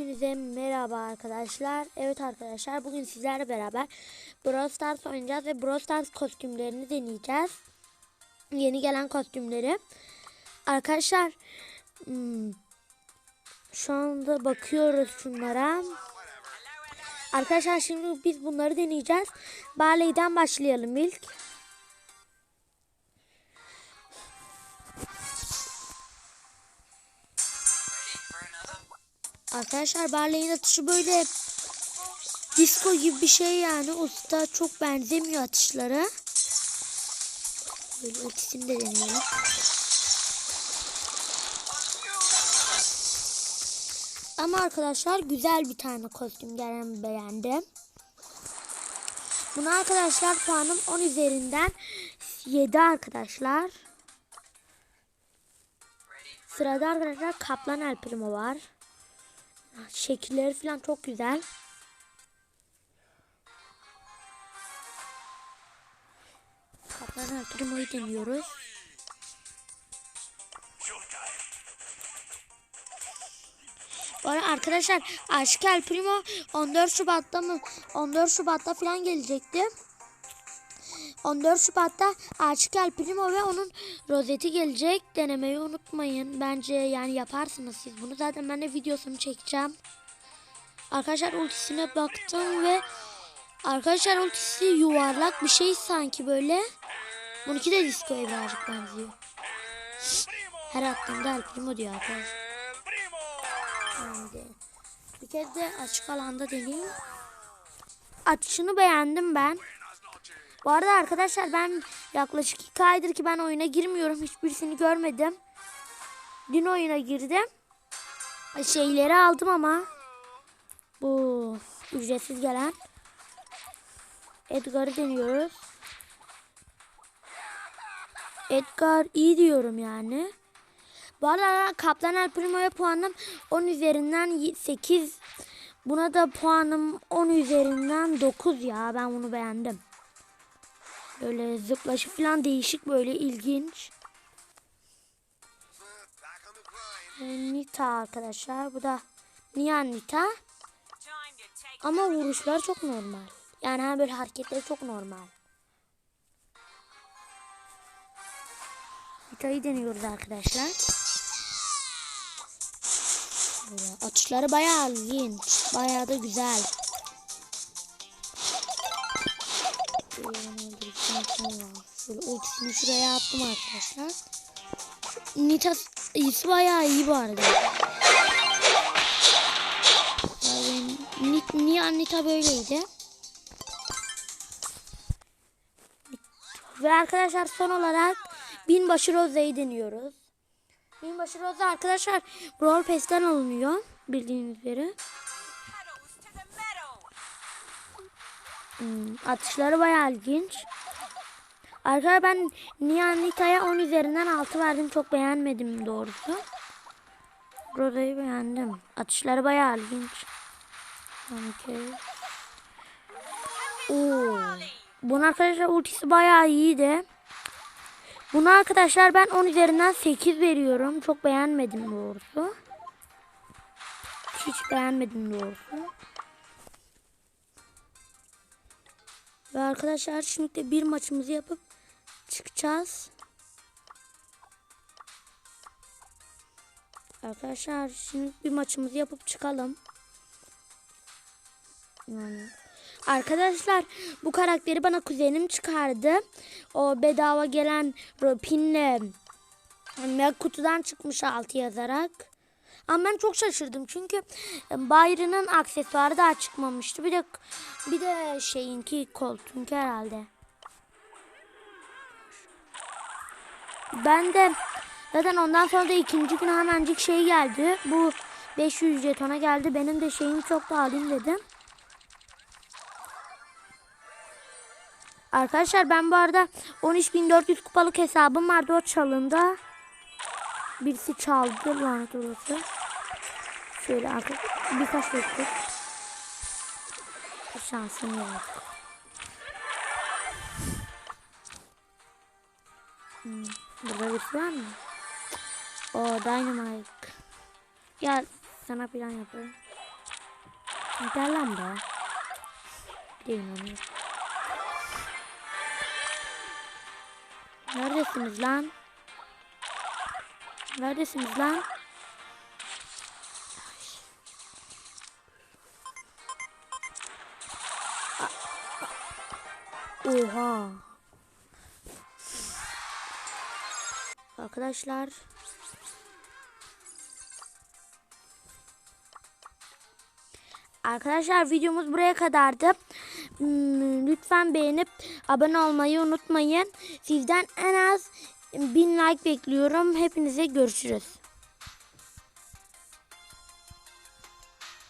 Hepinize merhaba arkadaşlar. Evet arkadaşlar bugün sizlerle beraber Brawl Stars oynayacağız ve Brawl Stars kostümlerini deneyeceğiz. Yeni gelen kostümleri. Arkadaşlar hmm, şu anda bakıyoruz şunlara. Arkadaşlar şimdi biz bunları deneyeceğiz. Barley'den başlayalım ilk. Arkadaşlar Barley'in atışı böyle disco gibi bir şey yani. Usta çok benzemiyor atışlara. Böyle ikisini de deneyelim. Ama arkadaşlar güzel bir tane kostüm gelen beğendim. Buna arkadaşlar puanım 10 üzerinden 7 arkadaşlar. Sırada arkadaşlar Kaplan El var. Şekilleri falan çok güzel. Kaplan El Primo'yu deniyoruz. Arkadaşlar Aşk El Primo 14 Şubat'ta mı 14 Şubat'ta falan gelecekti. 14 Şubat'ta Aşk El Primo ve onun rozeti gelecek. Denemeyi unutmayın. Bence yani yaparsınız siz bunu. Zaten ben de videosunu çekeceğim. Arkadaşlar ultisine baktım ve arkadaşlar ultisi yuvarlak bir şey sanki böyle. Bununki de diskoya birazcık benziyor. Her attığımda El Primo diyor arkadaşlar. Şimdi bir kez de açık alanda deneyeyim. Atışını beğendim ben. Bu arada arkadaşlar ben yaklaşık 2 aydır ki ben oyuna girmiyorum. Hiçbirisini görmedim. Dün oyuna girdim. Şeyleri aldım ama. Bu ücretsiz gelen. Edgar'ı deniyoruz. Edgar iyi diyorum yani. Bu arada Kaplan El Primo'ya puanım 10 üzerinden 8. Buna da puanım 10 üzerinden 9 ya. Ben bunu beğendim. Böyle zıplaşı falan değişik böyle ilginç. Ee, Nita arkadaşlar. Bu da Nian Nita. Ama vuruşlar çok normal. Yani böyle hareketleri çok normal. Nita'yı deniyoruz arkadaşlar. Böyle atışları bayağı ilginç. Bayağı da güzel. Şöyle ultisini şuraya attım arkadaşlar. Nita iyisi bayağı iyi bu arada. Yani Niye Nita böyleydi? Ve arkadaşlar son olarak binbaşı Rose'yi deniyoruz. Binbaşı Rose arkadaşlar Brawl Pass'ten alınıyor bildiğiniz üzere. Hmm, atışları bayağı ilginç. Arkadaşlar ben Nihan Nita'ya 10 üzerinden 6 verdim. Çok beğenmedim doğrusu. Roda'yı beğendim. Atışları bayağı ilginç. Okay. Oo. Bunun arkadaşlar ultisi bayağı iyiydi. Bunu arkadaşlar ben 10 üzerinden 8 veriyorum. Çok beğenmedim doğrusu. Hiç beğenmedim doğrusu. Ve arkadaşlar şimdi de bir maçımızı yapıp çıkacağız. Arkadaşlar şimdi bir maçımızı yapıp çıkalım. Yani. Arkadaşlar bu karakteri bana kuzenim çıkardı. O bedava gelen pinle yani kutudan çıkmış altı yazarak. Ama ben çok şaşırdım çünkü Bayron'un aksesuarı daha çıkmamıştı. Bir de bir de şeyinki koltuğunki herhalde. Ben de zaten ondan sonra da ikinci gün hemencik şey geldi. Bu 500 jetona geldi. Benim de şeyim çok da alayım dedim. Arkadaşlar ben bu arada 13.400 kupalık hesabım vardı o çalındı. Birisi çaldı lanet olası. Şöyle arka birkaç dakika. Şansım yok. Hmm, burada birisi var mı? O Dynamite. Gel sana plan yapayım. Gel lan be. Değil onu. Neredesiniz lan? Neredesiniz lan? Oha. Arkadaşlar. Arkadaşlar videomuz buraya kadardı. Hmm, Lütfen beğenip abone olmayı unutmayın. Sizden en az 1000 like bekliyorum. Hepinize görüşürüz.